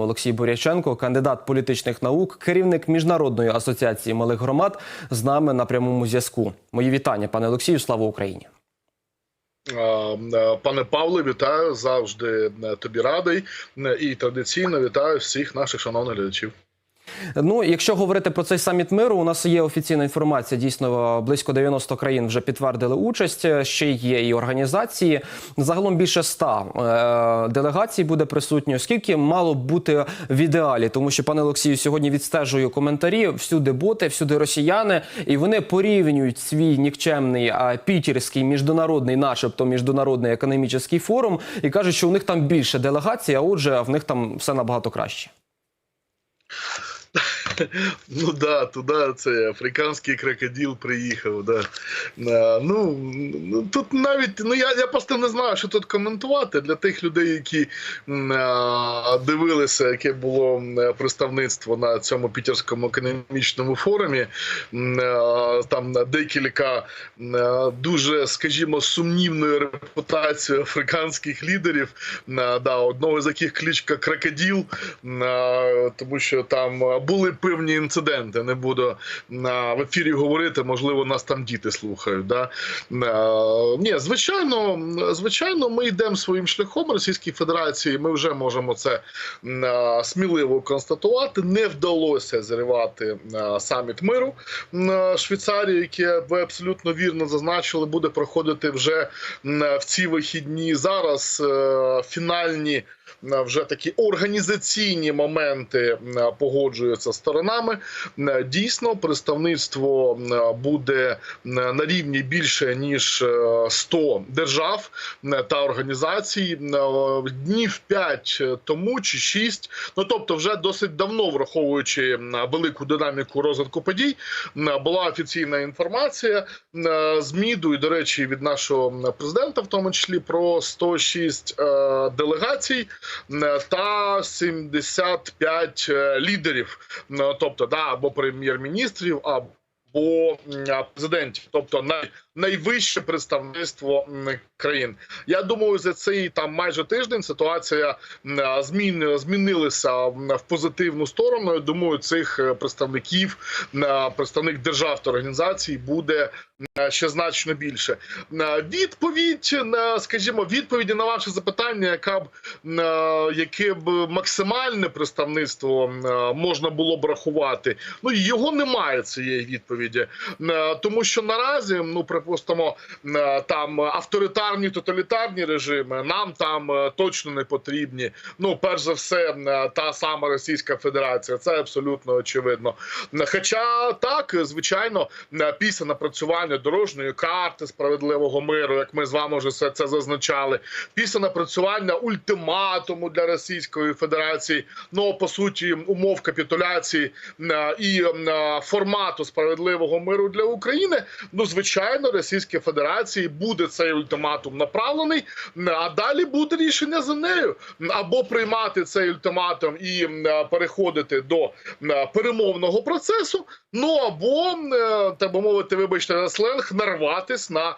Олексій Буряченко, кандидат політичних наук, керівник міжнародної асоціації малих громад, з нами на прямому зв'язку. Мої вітання, пане Олексію. Слава Україні. Е, Пане Павле, вітаю завжди е, тобі радий Е, і традиційно вітаю всіх наших шановних глядачів. Ну, якщо говорити про цей саміт миру, у нас є офіційна інформація. Дійсно, близько 90 країн вже підтвердили участь. Ще є і організації. Загалом більше 100 е, делегацій буде присутньо. Скільки мало бути в ідеалі? Тому що пане Олексію сьогодні відстежую коментарі. Всюди боти, всюди росіяни, і вони порівнюють свій нікчемний пітерський міжнародний, начебто міжнародний економічний форум, і кажуть, що у них там більше делегацій, а отже, в них там все набагато краще. Ну да, туди цей африканський крокодил приїхав. Да. Е, Ну ну, тут навіть ну я, я просто не знаю, що тут коментувати для тих людей, які е, дивилися, яке було представництво на цьому пітерському економічному форумі. Е, Там декілька дуже, скажімо, сумнівною репутацією африканських лідерів. Да, одного з яких кличка крокодил, тому що там були певні інциденти. Не буду в ефірі говорити. Можливо, нас там діти слухають. Да? Ні, звичайно, звичайно, ми йдемо своїм шляхом Російській Федерації. Ми вже можемо це сміливо констатувати. Не вдалося зривати саміт миру Швейцарії, яке ви абсолютно вірно зазначили, буде проходити вже в ці вихідні. Зараз е, фінальні вже такі організаційні моменти е, погоджуються сторонами. Е, Дійсно, представництво е, буде на рівні більше ніж е, 100 держав та організацій. Днів 5 тому чи 6, ну тобто, вже досить давно враховуючи велику динаміку розвитку подій, була офіційна інформація з МІДу і, до речі, від нашого президента, в тому числі про 106 е, делегацій та 75 е, лідерів, Е, тобто да, або прем'єр-міністрів, або м, а, президентів, тобто най, найвище представництво країн. Я думаю, за цей там майже тиждень ситуація змін змінилася в позитивну сторону. Я думаю, цих е, представників, представник держав та організацій буде ще значно більше. Відповідь на, скажімо, відповіді на ваше запитання, яка б яке б максимальне представництво можна було б рахувати. Ну його немає цієї відповіді, Е, тому що наразі, ну припустимо, е, там авторитарні тоталітарні режими нам там е, точно не потрібні. Ну, перш за все, та сама Російська Федерація, це абсолютно очевидно. Хоча так, звичайно, після напрацювання дорожньої карти справедливого миру, як ми з вами вже все це зазначали, після напрацювання ультиматуму для Російської Федерації, ну по суті, умов капітуляції і формату справедливого миру для України. Ну, звичайно, Російській Федерації буде цей ультиматум направлений, е, а далі буде рішення за нею або приймати цей ультиматум і е, переходити до е, перемовного процесу. Ну або е, так би мовити, вибачте на сленг, нарватись на,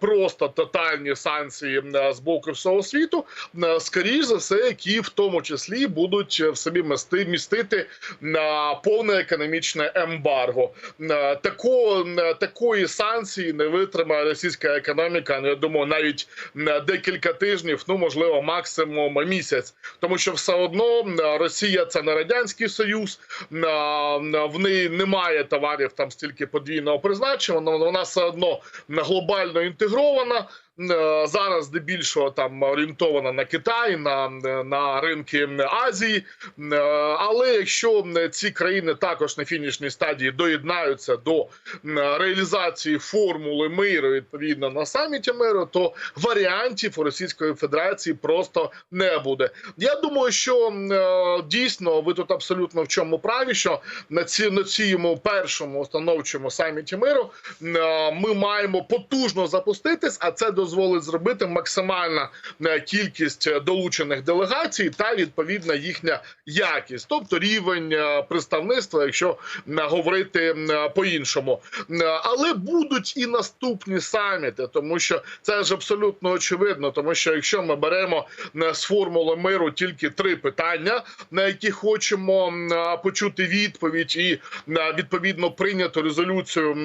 просто тотальні санкції е, з боку всього світу, е, скоріш за все, які в тому числі будуть в собі місти містити на повне економічне ембарго. Тако, е, такої санкції не витримає російська економіка. Ну я думаю, навіть на декілька тижнів, ну можливо, максимум місяць, тому що все одно Росія це не радянський союз, в неї немає товарів там стільки подвійного призначення. Вона все одно глобально інтегрована. Е, Зараз здебільшого там орієнтована на Китай, на, на ринки Азії. Е, Але якщо ці країни також на фінішній стадії доєднаються до е, реалізації формули миру відповідно на саміті миру, то варіантів у Російської Федерації просто не буде. Я думаю, що дійсно ви тут абсолютно в чому праві, що на ці на цьому першому установчому саміті миру ми маємо потужно запуститись, а це дозволить зробити максимальна е, кількість е, долучених делегацій та відповідна їхня якість, тобто рівень е, представництва, якщо говорити по-іншому. Але будуть і наступні саміти, тому що це ж абсолютно очевидно. Тому що якщо ми беремо з формули миру тільки три питання, на які хочемо почути відповідь, і відповідно прийнято резолюцію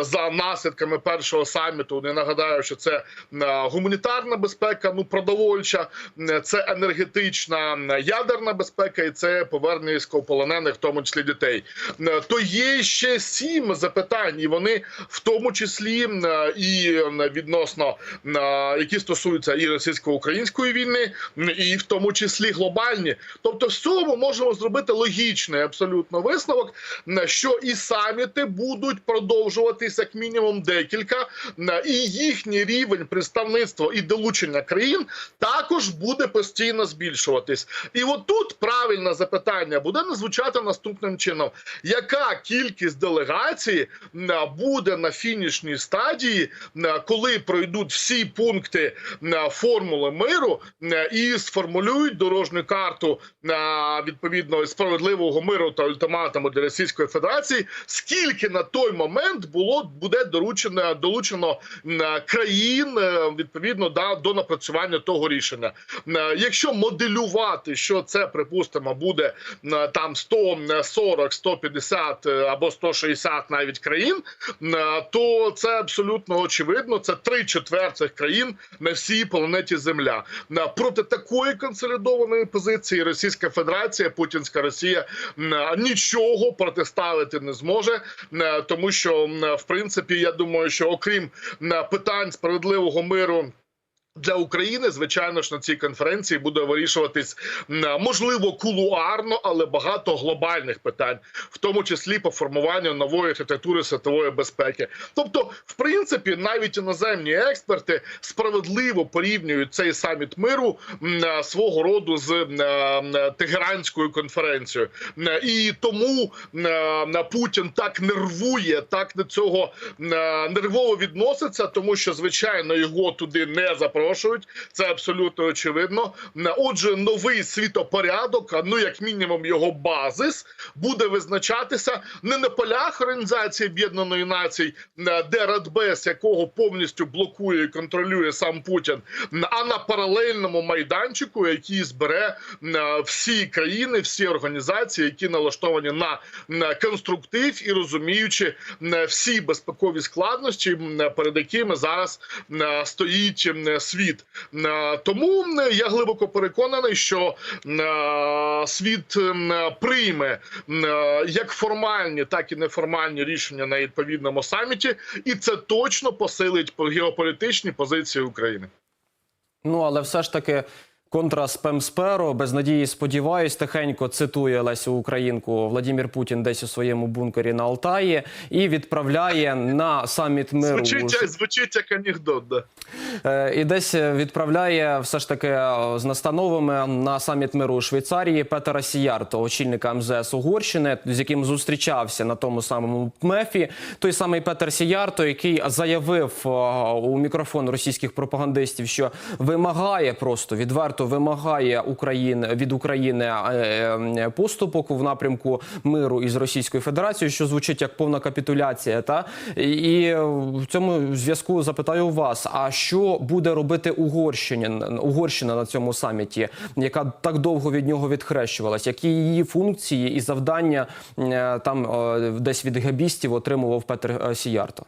за наслідками першого саміту. Не нагадаю, що це е, гуманітарна безпека, ну продовольча, е, це енергетична е, ядерна безпека, і це повернення військовополонених, в тому числі дітей. То є ще сім запитань, і вони в тому числі і відносно які стосуються і російсько-української війни, і в тому числі глобальні. Тобто, з цього ми можемо зробити логічний абсолютно висновок, що і саміти будуть продовжуватися як мінімум декілька, і їхній рівень представництва і долучення країн також буде постійно збільшуватись. І от тут правильне запитання буде не звучати наступним чином: яка кількість делегацій буде на фінішній стадії, коли пройдуть всі пункти формули миру і сформулюють дорожню карту відповідно справедливого миру та ультиматуму для Російської Федерації, скільки на той момент було буде доручено долучено м, країн е, відповідно да, до напрацювання того рішення. Е, Якщо моделювати, що це припустимо буде е, там 140, 150 е, або 160 навіть країн, то це абсолютно очевидно. Це три четвертих країн на всій планеті Земля. Проти такої консолідованої позиції Російська Федерація, Путінська Росія нічого протиставити не зможе, тому що в принципі я думаю, що окрім питань справедливого миру. Для України, звичайно ж, на цій конференції буде вирішуватись можливо кулуарно, але багато глобальних питань, в тому числі по формуванню нової архітектури світової безпеки. Тобто, в принципі, навіть іноземні експерти справедливо порівнюють цей саміт миру е, свого роду з м, е, Тегеранською конференцією, і тому е, Путін так нервує, так до цього е, нервово відноситься, тому що звичайно його туди не запрошують. Це абсолютно очевидно. Отже, новий світопорядок, ну як мінімум його базис, буде визначатися не на полях Організації Об'єднаної Націй, де Радбез, якого повністю блокує і контролює сам Путін, а на паралельному майданчику, який збере всі країни, всі організації, які налаштовані на конструктив і розуміючи всі безпекові складнощі, перед якими зараз стоїть м, світ. Тому я глибоко переконаний, що світ прийме як формальні, так і неформальні рішення на відповідному саміті, і це точно посилить геополітичні позиції України. Ну але все ж таки. Контра спемсперо без надії сподіваюсь, тихенько цитує Лесю Українку Владимир Путін десь у своєму бункері на Алтаї і відправляє на саміт миру. Звучить, звучить як анекдот, да. Е, І десь відправляє все ж таки е, з настановами на саміт миру у Швейцарії Петера Сіярто, очільника МЗС Угорщини, з яким зустрічався на тому самому МЕФі. Той самий Петер Сіярто, який заявив е, у мікрофон російських пропагандистів, що вимагає просто відверто вимагає України від України е, е, поступок в напрямку миру із Російською Федерацією, що звучить як повна капітуляція. Та і в цьому зв'язку запитаю вас: а що буде робити Угорщина, Угорщина на цьому саміті, яка так довго від нього відхрещувалась? Які її функції і завдання е, там десь від гебістів отримував Петр Сіярто?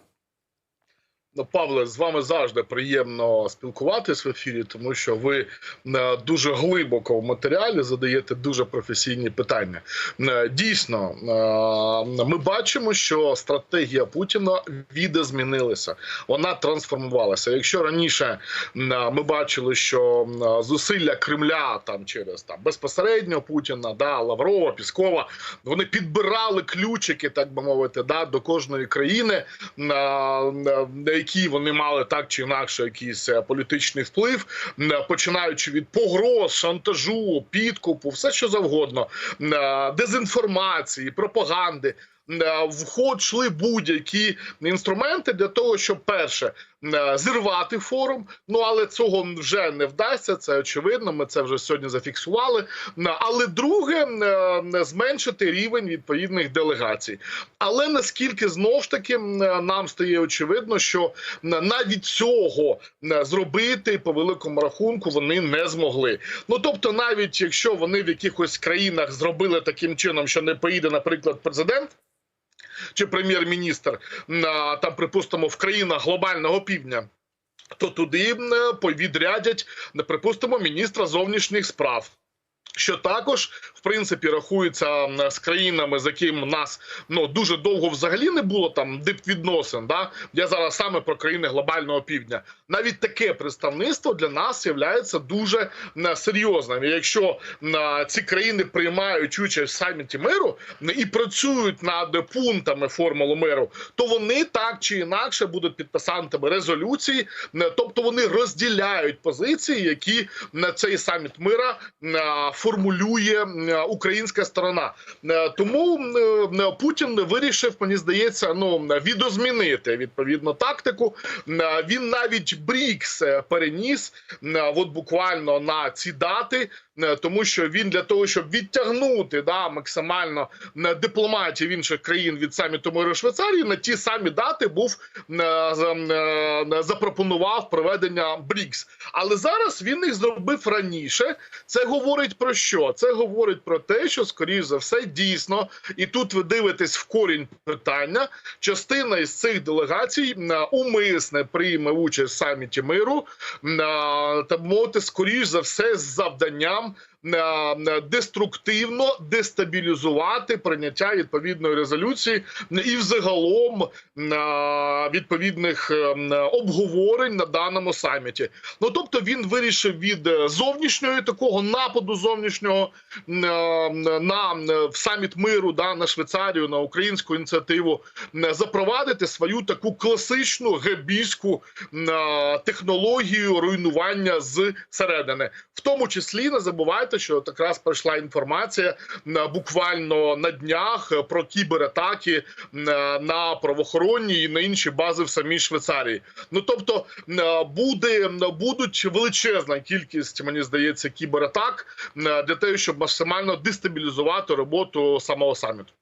Ну, Павле, з вами завжди приємно спілкуватись в ефірі, тому що ви е, дуже глибоко в матеріалі задаєте дуже професійні питання. Е, Дійсно, е, ми бачимо, що стратегія Путіна відозмінилася, вона трансформувалася. Якщо раніше ми бачили, що зусилля Кремля там через там безпосередньо Путіна, да, Лаврова, Піскова, вони підбирали ключики, так би мовити, да, до кожної країни. Які вони мали так чи інакше якийсь е, політичний вплив, починаючи від погроз, шантажу, підкупу, все що завгодно, е, дезінформації, пропаганди. Е, в ход йшли будь-які інструменти для того, щоб перше е, зірвати форум. Ну але цього вже не вдасться. Це очевидно. Ми це вже сьогодні зафіксували. Е, Але друге зменшити рівень відповідних делегацій. Але наскільки знов ж таки нам стає очевидно, що навіть цього зробити по великому рахунку вони не змогли. Ну тобто, навіть якщо вони в якихось країнах зробили таким чином, що не поїде, наприклад, президент. Чи прем'єр-міністр там, припустимо, в країнах глобального півдня, то туди відрядять, припустимо, міністра зовнішніх справ. Що також в принципі рахується з країнами, з якими нас ну дуже довго взагалі не було там дипвідносин. Да? Я зараз саме про країни глобального півдня. Навіть таке представництво для нас є дуже серйозним. І якщо ці країни приймають участь в саміті миру м, і працюють над пунктами формули миру, то вони так чи інакше будуть підписантами резолюції, м, тобто вони розділяють позиції, які на цей саміт мира м, формулює українська сторона. Е, Тому е, Путін вирішив, мені здається, ну відозмінити відповідно тактику. Е, Він навіть Брікс е, переніс е, от буквально на ці дати, е, тому що він для того, щоб відтягнути да максимально е, дипломатів інших країн від саміту миру Швейцарії, на ті самі дати був е, е, запропонував проведення Брікс. Але зараз він їх зробив раніше. Це говорить про що? Це говорить про те, що скоріш за все дійсно, і тут ви дивитесь в корінь питання. Частина із цих делегацій умисне прийме участь в саміті миру, та мовити, скоріш за все, з завданням. down Деструктивно дестабілізувати прийняття відповідної резолюції і взагалом м, відповідних обговорень на даному саміті. Ну тобто він вирішив від е, зовнішньої такого нападу зовнішнього е, на в саміт миру, да на Швейцарію, на українську ініціативу запровадити свою таку класичну гебійську е, технологію руйнування з середини, в тому числі не забувайте, що якраз пройшла інформація буквально на днях е, про кібератаки е, на правоохоронні і на інші бази в самій Швейцарії. Ну тобто е, буде будуть величезна кількість, мені здається, кібератак для того, щоб максимально дестабілізувати роботу самого саміту.